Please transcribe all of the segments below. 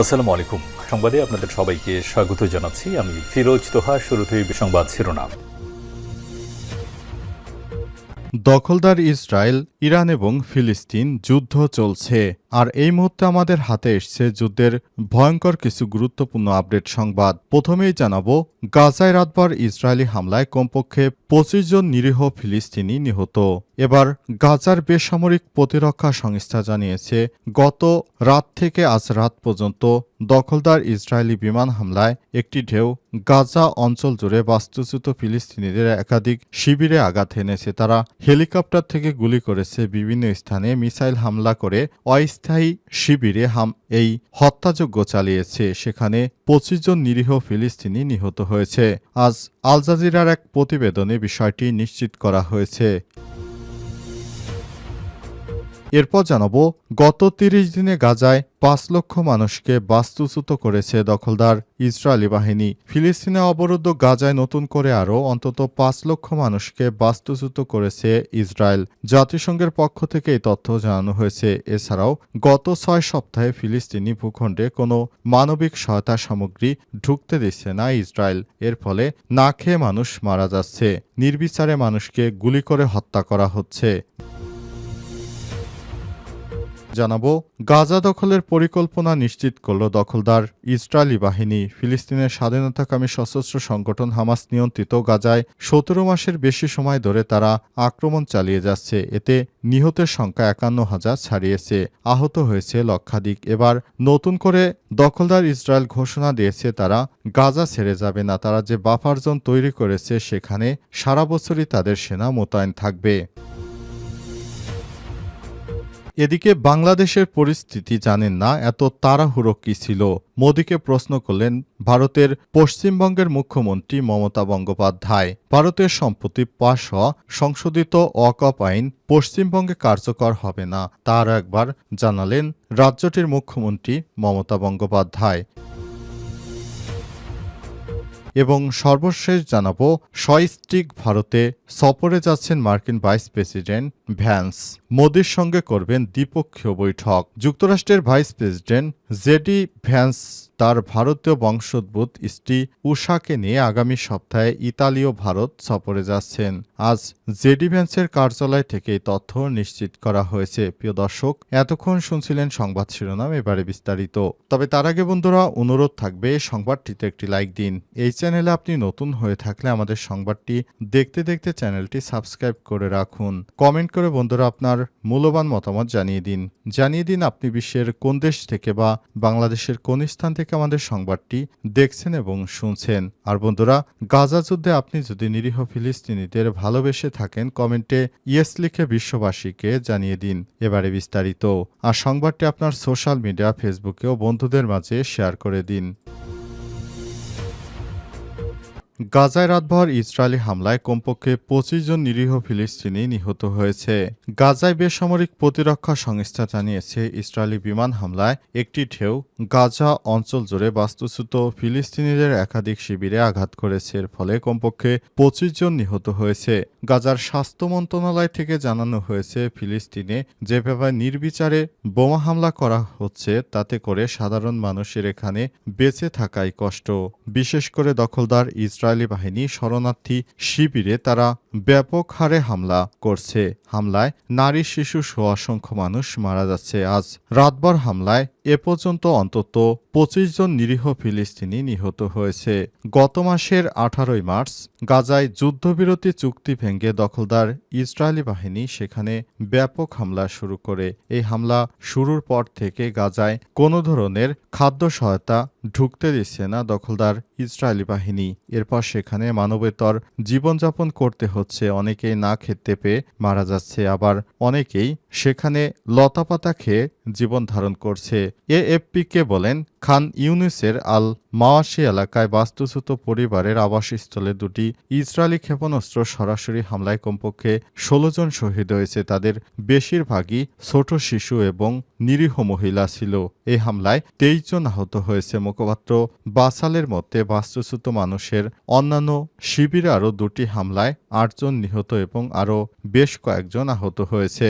আসসালামু আলাইকুম সংবাদে আপনাদের সবাইকে স্বাগত জানাচ্ছি। আমি ফিরোজ তোহা, শুরুতেই সংবাদ শিরোনাম। দখলদার ইসরায়েল, ইরান এবং ফিলিস্তিন যুদ্ধ চলছে। আর এই মুহূর্তে আমাদের হাতে এসছে যুদ্ধের ভয়ঙ্কর কিছু গুরুত্বপূর্ণ আপডেট সংবাদ। প্রথমেই জানাব, গাজায় রাতভর ইসরায়েলি হামলায় কমপক্ষে পঁচিশ জন নিরীহ ফিলিস্তিনি নিহত। এবার গাজার বেসামরিক প্রতিরক্ষা সংস্থা জানিয়েছে, গত রাত থেকে আজ রাত পর্যন্ত দখলদার ইসরায়েলি বিমান হামলায় একটি ঢেউ গাজা অঞ্চল জুড়ে বাস্তুচ্যুত ফিলিস্তিনিদের একাধিক শিবিরে আঘাত এনেছে। তারা হেলিকপ্টার থেকে গুলি করেছে, বিভিন্ন স্থানে মিসাইল হামলা করে অস্থায়ী শিবিরে হাম এই হত্যাযজ্ঞ চালিয়েছে। সেখানে পঁচিশ জন নিরীহ ফিলিস্তিনি নিহত হয়েছে। আজ আল জাজিরার এক প্রতিবেদনে বিষয়টি নিশ্চিত করা হয়েছে। এরপর জানাব, গত তিরিশ দিনে গাজায় পাঁচ লক্ষ মানুষকে বাস্তুচ্যুত করেছে দখলদার ইসরায়েলি বাহিনী। ফিলিস্তিনে অবরুদ্ধ গাজায় নতুন করে আরও অন্তত পাঁচ লক্ষ মানুষকে বাস্তুচ্যুত করেছে ইসরায়েল। জাতিসংঘের পক্ষ থেকে এই তথ্য জানানো হয়েছে। এছাড়াও, গত ছয় সপ্তাহে ফিলিস্তিনি ভূখণ্ডে কোনো মানবিক সহায়তা সামগ্রী ঢুকতে দিচ্ছে না ইসরায়েল। এর ফলে না খেয়ে মানুষ মারা যাচ্ছে। নির্বিচারে মানুষকে গুলি করে হত্যা করা হচ্ছে। জানাব, গাজা দখলের পরিকল্পনা নিশ্চিত করল দখলদার ইসরায়েলি বাহিনী। ফিলিস্তিনের স্বাধীনতাকামী সশস্ত্র সংগঠন হামাস নিয়ন্ত্রিত গাজায় সতেরো মাসের বেশি সময় ধরে তারা আক্রমণ চালিয়ে যাচ্ছে। এতে নিহতের সংখ্যা একান্ন হাজার ছাড়িয়েছে, আহত হয়েছে লক্ষাধিক। এবার নতুন করে দখলদার ইসরায়েল ঘোষণা দিয়েছে তারা গাজা ছেড়ে যাবে না, তারা যে বাফার জোন তৈরি করেছে সেখানে সারা বছরই তাদের সেনা মোতায়েন থাকবে। এদিকে বাংলাদেশের পরিস্থিতি জানেন না, এত তাড়াহুড়ো কি ছিল? মোদীকে প্রশ্ন করলেন ভারতের পশ্চিমবঙ্গের মুখ্যমন্ত্রী মমতা বন্দ্যোপাধ্যায়। ভারতের সম্প্রতি পাশ হওয়া সংশোধিত অকপ আইন পশ্চিমবঙ্গে কার্যকর হবে না, তার একবার জানালেন রাজ্যটির মুখ্যমন্ত্রী মমতা বন্দ্যোপাধ্যায়। এবং সর্বশেষ জানাব, সস্ত্রিক ভারতে সফরে যাচ্ছেন মার্কিন ভাইস প্রেসিডেন্ট ভ্যান্স। মোদির সঙ্গে করবেন দ্বিপক্ষীয় বৈঠক। যুক্তরাষ্ট্রের ভাইস প্রেসিডেন্ট জেডি ভ্যান্স তার ভারতীয় বংশোদ্ভূত স্ত্রী উষাকে নিয়ে আগামী সপ্তাহে ইতালীয় ভারত সফরে যাচ্ছেন। আজ জেডি ভ্যান্সের কার্যালয় থেকে তথ্য নিশ্চিত করা হয়েছে। প্রিয় দর্শক, এতক্ষণ শুনছিলেন সংবাদ শিরোনাম, এবারে বিস্তারিত। তবে তার আগে বন্ধুরা, অনুরোধ থাকবে, সংবাদটিতে একটি লাইক দিন। এই চ্যানেলে আপনি নতুন হয়ে থাকলে আমাদের সংবাদটি দেখতে দেখতে চ্যানেলটি সাবস্ক্রাইব করে রাখুন। কমেন্ট করে বন্ধুরা আপনার মূল্যবান মতামত জানিয়ে দিন। জানিয়ে দিন আপনি বিশ্বের কোন দেশ থেকে বা বাংলাদেশের কোন স্থান থেকে আমাদের সংবাদটি দেখছেন এবং শুনছেন। আর বন্ধুরা, গাজা যুদ্ধে আপনি যদি নিরীহ ফিলিস্তিনিদের ভালোবেসে থাকেন, কমেন্টে ইয়েস লিখে বিশ্ববাসীকে জানিয়ে দিন। এবারে বিস্তারিত। আর সংবাদটি আপনার সোশ্যাল মিডিয়া, ফেসবুকেও বন্ধুদের মাঝে শেয়ার করে দিন। গাজায় রাতভর ইসরায়েলি হামলায় কমপক্ষে পঁচিশ জন নিরীহ ফিলিস্তিনি নিহত হয়েছে। গাজায় বেসামরিক প্রতিরক্ষা সংস্থা জানিয়েছে, ইসরায়েলি বিমান হামলায় একটি ঢেউ গাজা অঞ্চল জুড়ে বাস্তুচ্যুত ফিলিস্তিনিদের একাধিক শিবিরে আঘাত করেছে। এর ফলে কমপক্ষে পঁচিশ জন নিহত হয়েছে। গাজার স্বাস্থ্য মন্ত্রণালয় থেকে জানানো হয়েছে, ফিলিস্তিনে যেভাবে নির্বিচারে বোমা হামলা করা হচ্ছে, তাতে করে সাধারণ মানুষের এখানে বেঁচে থাকাই কষ্ট। বিশেষ করে দখলদার ইসরায়েলি বাহিনী শরণার্থী শিবিরে তারা ব্যাপক হারে হামলা করছে। হামলায় নারী, শিশু সহ অসংখ্য মানুষ মারা যাচ্ছে। আজ রাতভর হামলায় এ পর্যন্ত অন্তত পঁচিশ জন নিরীহ ফিলিস্তিনি নিহত হয়েছে। গত মাসের আঠারোই মার্চ গাজায় যুদ্ধবিরতি চুক্তি ভেঙে দখলদার ইসরায়েলি বাহিনী সেখানে ব্যাপক হামলা শুরু করে। এই হামলা শুরুর পর থেকে গাজায় কোনো ধরনের খাদ্য সহায়তা ঢুকতে দিচ্ছে না দখলদার ইসরায়েলি বাহিনী। এরপর সেখানে মানবেতর জীবনযাপন করতে হচ্ছে। অনেকেই না খেতে পেয়ে মারা যাচ্ছে। আবার অনেকেই সেখানে লতাপাতা খেয়ে জীবন ধারণ করছে। এএফপিকে বলেন, খান ইউনিসের আল মাওয়াশি এলাকায় বাস্তুচ্যুত পরিবারের আবাসস্থলে দুটি ইসরায়েলি ক্ষেপণাস্ত্র সরাসরি হামলায় কমপক্ষে ষোলো জন শহীদ হয়েছে। তাদের বেশিরভাগই ছোট শিশু এবং নিরীহ মহিলা ছিল। এই হামলায় তেইশ জন আহত হয়েছে। মুখপাত্র বাসালের মধ্যে বাস্তুচ্যুত মানুষের অন্যান্য শিবিরে আরও দুটি হামলায় আটজন নিহত এবং আরও বেশ কয়েকজন আহত হয়েছে।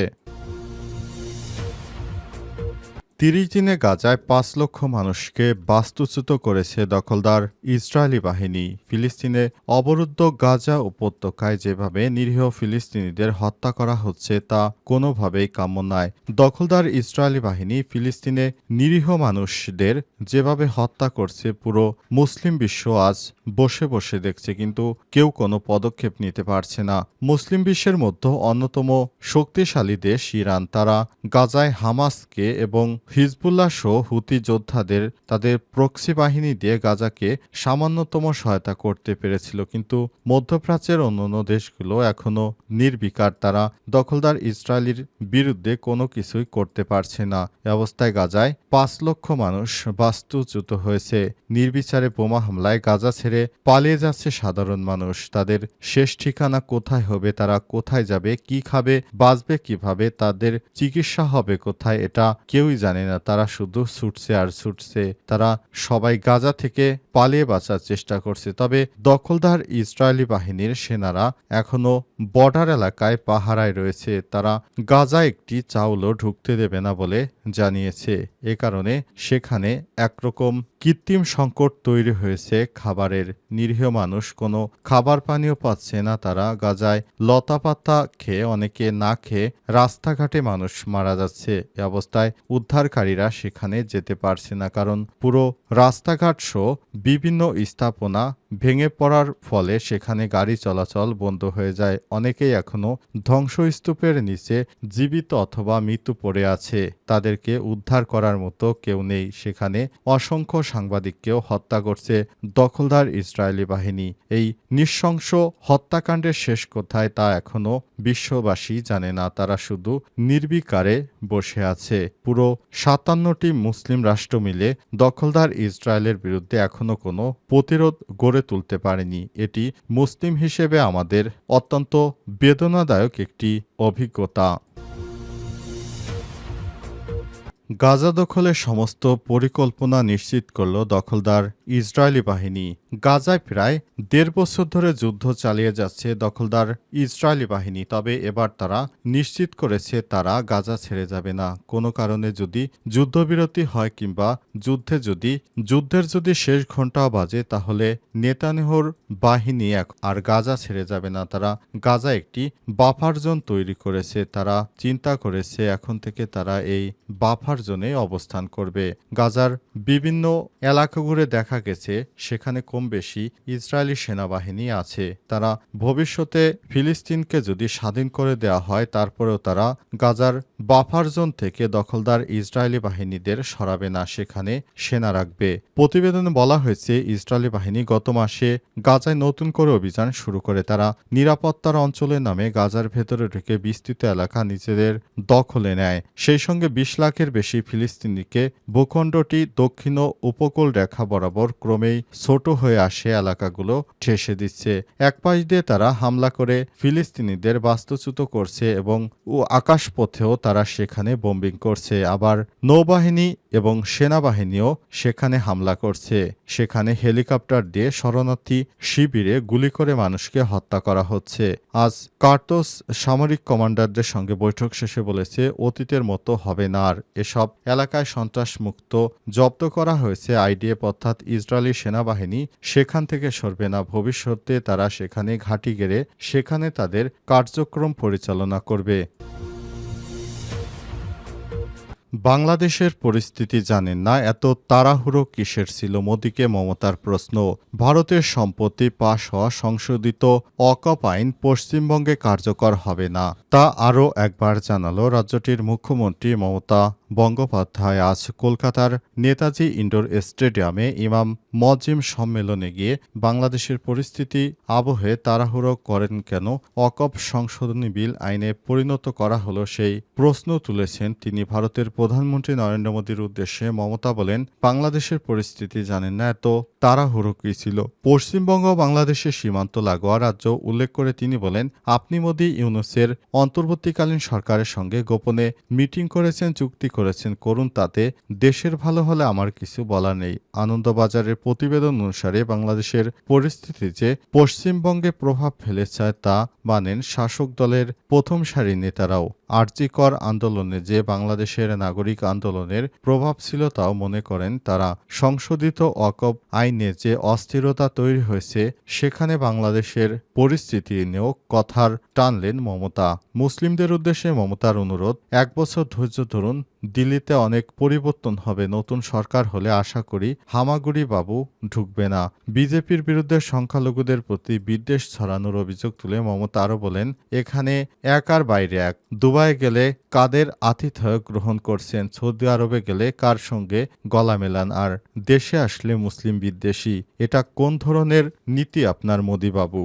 তিরিশ দিনে গাজায় পাঁচ লক্ষ মানুষকে বাস্তুচ্যুত করেছে দখলদার ইসরায়েলি বাহিনী। ফিলিস্তিনে অবরুদ্ধ গাজা উপত্যকায় যেভাবে নিরীহ ফিলিস্তিনিদের হত্যা করা হচ্ছে, তা কোনোভাবেই কাম্য নয়। দখলদার ইসরায়েলি বাহিনী ফিলিস্তিনে নিরীহ মানুষদের যেভাবে হত্যা করছে, পুরো মুসলিম বিশ্ব আজ বসে বসে দেখছে, কিন্তু কেউ কোনো পদক্ষেপ নিতে পারছে না। মুসলিম বিশ্বের মধ্যে অন্যতম শক্তিশালী দেশ ইরান। তারা গাজায় হামাসকে এবং হিজবুল্লাহ সহ হুতি যোদ্ধাদের তাদের প্রক্সি বাহিনী দিয়ে গাজাকে সামান্যতম সহায়তা করতে পেরেছিল, কিন্তু মধ্যপ্রাচ্যের অন্যান্য দেশগুলো এখনও নির্বিকার। তারা দখলদার ইসরায়েলির বিরুদ্ধে কোনো কিছুই করতে পারছে না। অবস্থায় গাজায় পাঁচ লক্ষ মানুষ বাস্তুচ্যুত হয়েছে। নির্বিচারে বোমা হামলায় গাজা ছেড়ে পালিয়ে যাচ্ছে সাধারণ মানুষ। তাদের শেষ ঠিকানা কোথায় হবে, তারা কোথায় যাবে, কি খাবে, বাঁচবে কীভাবে, তাদের চিকিৎসা হবে কোথায়, এটা কেউই জানে না, তারা শুধু ছুটছে আর ছুটছে। তারা সবাই গাজা থেকে পালিয়ে বাঁচার চেষ্টা করছে। তবে দখলদার ইসরায়েলি বাহিনীর সেনারা এখনও বর্ডার এলাকায় পাহারায় রয়েছে। তারা গাজা একটি চাউলও ঢুকতে দেবে না বলে জানিয়েছে। এ কারণে সেখানে একরকম কৃত্রিম সংকট তৈরি হয়েছে। খাবারের নিরীহ মানুষ কোনো খাবার পানীয় পাচ্ছে না। তারা গাজায় লতাপাতা খেয়ে অনেকে না খেয়ে রাস্তাঘাটে মানুষ মারা যাচ্ছে। এ অবস্থায় উদ্ধারকারীরা সেখানে যেতে পারছে না কারণ পুরো রাস্তাঘাট সহ বিভিন্ন স্থাপনা ভেঙে পড়ার ফলে সেখানে গাড়ি চলাচল বন্ধ হয়ে যায়। অনেকেই এখনও ধ্বংসস্তূপের নিচে জীবিত অথবা মৃত্যু পড়ে আছে। তাদেরকে উদ্ধার করার মতো কেউ নেই। সেখানে অসংখ্য সাংবাদিককেও হত্যা করছে দখলদার ইসরায়েলি বাহিনী। এই নৃশংস হত্যাকাণ্ডের শেষ কোথায় তা এখনও বিশ্ববাসী জানে না। তারা শুধু নির্বিকারে বসে আছে। পুরো সাতান্নটি মুসলিম রাষ্ট্র মিলে দখলদার ইসরায়েলের বিরুদ্ধে এখনও কোনো প্রতিরোধ গড়ে তুলতে পারেনি। এটি মুসলিম হিসেবে আমাদের অত্যন্ত বেদনাদায়ক একটি অভিজ্ঞতা। গাজা দখলের সমস্ত পরিকল্পনা নিশ্চিত করল দখলদার ইসরায়েলি বাহিনী। গাজায় প্রায় দেড় বছর ধরে যুদ্ধ চালিয়ে যাচ্ছে দখলদার ইসরায়েলি বাহিনী, তবে এবার তারা নিশ্চিত করেছে তারা গাজা ছেড়ে যাবে না। কোনো কারণে যদি যুদ্ধবিরতি হয় কিংবা যুদ্ধে যদি, যুদ্ধের যদি শেষ ঘন্টাও বাজে, তাহলে নেতানেহর বাহিনী এক- আর গাজা ছেড়ে যাবে না। তারা গাজা একটি বাফার জোন তৈরি করেছে, তারা চিন্তা করেছে এখন থেকে তারা এই বাফার জোনে অবস্থান করবে। গাজার বিভিন্ন এলাকা ঘুরে দেখা গেছে, সেখানে কম বেশি ইসরায়েলি সেনাবাহিনী আছে। তারা ভবিষ্যতে ফিলিস্তিনকে যদি স্বাধীন করে দেওয়া হয়, তারপরেও তারা গাজার বাফার জোন থেকে দখলদার ইসরায়েলি বাহিনীদের সরাবে না, সেখানে সেনা রাখবে। প্রতিবেদনে বলা হয়েছে, ইসরায়েলি বাহিনী গত মাসে গাজায় নতুন করে অভিযান শুরু করে। তারা নিরাপত্তার অঞ্চলের নামে গাজার ভেতরে ঢুকে বিস্তৃত এলাকা নিজেদের দখলে নেয়। সেই সঙ্গে বিশ লাখের বেশি ফিলিস্তিনিকে ভূখণ্ডটি দক্ষিণ উপকূল রেখা বরাবর ক্রমেই ছোট হয়ে আসে এলাকাগুলো ঠেসে দিচ্ছে। এক পাশ দিয়ে তারা হামলা করে ফিলিস্তিনিদের বাস্তুচ্যুত করছে এবং ও আকাশপথেও তারা সেখানে বোম্বিং করছে। আবার নৌবাহিনী এবং সেনাবাহিনীও সেখানে হামলা করছে। সেখানে হেলিকপ্টার দিয়ে শরণার্থী শিবিরে গুলি করে মানুষকে হত্যা করা হচ্ছে। আজ কার্টোস সামরিক কমান্ডারদের সঙ্গে বৈঠক শেষে বলেছে, অতীতের মতো হবে না আর এসব এলাকায় সন্ত্রাসমুক্ত জব্দ করা হয়েছে আইডিএফ অর্থাৎ ইসরায়েলি সেনাবাহিনী। সেখান থেকে সরবে না। ভবিষ্যতে তারা সেখানে ঘাঁটি গেড়ে সেখানে তাদের কার্যক্রম পরিচালনা করবে। বাংলাদেশের পরিস্থিতি জানেন না, এত তাড়াহুড়ো কিসের ছিল মোদীকে মমতার প্রশ্ন। ভারতের সম্পত্তি পাশ হওয়া সংশোধিত অকপ আইন পশ্চিমবঙ্গে কার্যকর হবে না, তা আরও একবার জানালো রাজ্যটির মুখ্যমন্ত্রী মমতা বন্দ্যোপাধ্যায়। আজ কলকাতার নেতাজি ইন্ডোর স্টেডিয়ামে ইমাম মজিম সম্মেলনে গিয়ে বাংলাদেশের পরিস্থিতি আবহে তাড়াহুড়ো করেন কেন, অকপ সংশোধনী বিল আইনে পরিণত করা হলো সেই প্রশ্ন তুলেছেন তিনি ভারতের প্রধানমন্ত্রী নরেন্দ্র মোদীর উদ্দেশ্যে মমতা বলেন, বাংলাদেশের পরিস্থিতি জানেন না, এত তাড়াহুড়ো কি ছিল? পশ্চিমবঙ্গ বাংলাদেশের সীমান্ত লাগোয়া রাজ্য উল্লেখ করে তিনি বলেন, আপনি মোদী ইউনুসের অন্তর্বর্তীকালীন সরকারের সঙ্গে গোপনে মিটিং করেছেন, চুক্তি করেছেন, করুন তাতে, দেশের ভালো হলে আমার কিছু বলা নেই। আনন্দবাজারের প্রতিবেদন অনুসারে বাংলাদেশের পরিস্থিতি যে পশ্চিমবঙ্গে প্রভাব ফেলেছে তা মানেন শাসক দলের প্রথম সারি নেতারাও। আর্যিকর আন্দোলনে যে বাংলাদেশের নাগরিক নাগরিক আন্দোলনের প্রভাব ছিল তাও মনে করেন তারা। সংশোধিত অকব আইনে যে অস্থিরতা তৈরি হয়েছে, সেখানে বাংলাদেশের পরিস্থিতি নিয়েও কথার টানলেন মমতা। মুসলিমদের উদ্দেশ্যে মমতার অনুরোধ, এক বছর ধৈর্য ধরুন দিল্লিতে অনেক পরিবর্তন হবে। নতুন সরকার হলে আশা করি হামাগুড়ি বাবু ঢুকবে না। বিজেপির বিরুদ্ধে সংখ্যালঘুদের প্রতি বিদ্বেষ ছড়ানোর অভিযোগ তুলে মমতা আরও বলেন, এখানে এক আর বাইরে এক। দুবাই গেলে কাদের আতিথ্য গ্রহণ করছেন? সৌদি আরবে গেলে কার সঙ্গে গলা মেলান? আর দেশে আসলে মুসলিম বিদ্বেষী, এটা কোন ধরনের নীতি আপনার মোদি বাবু?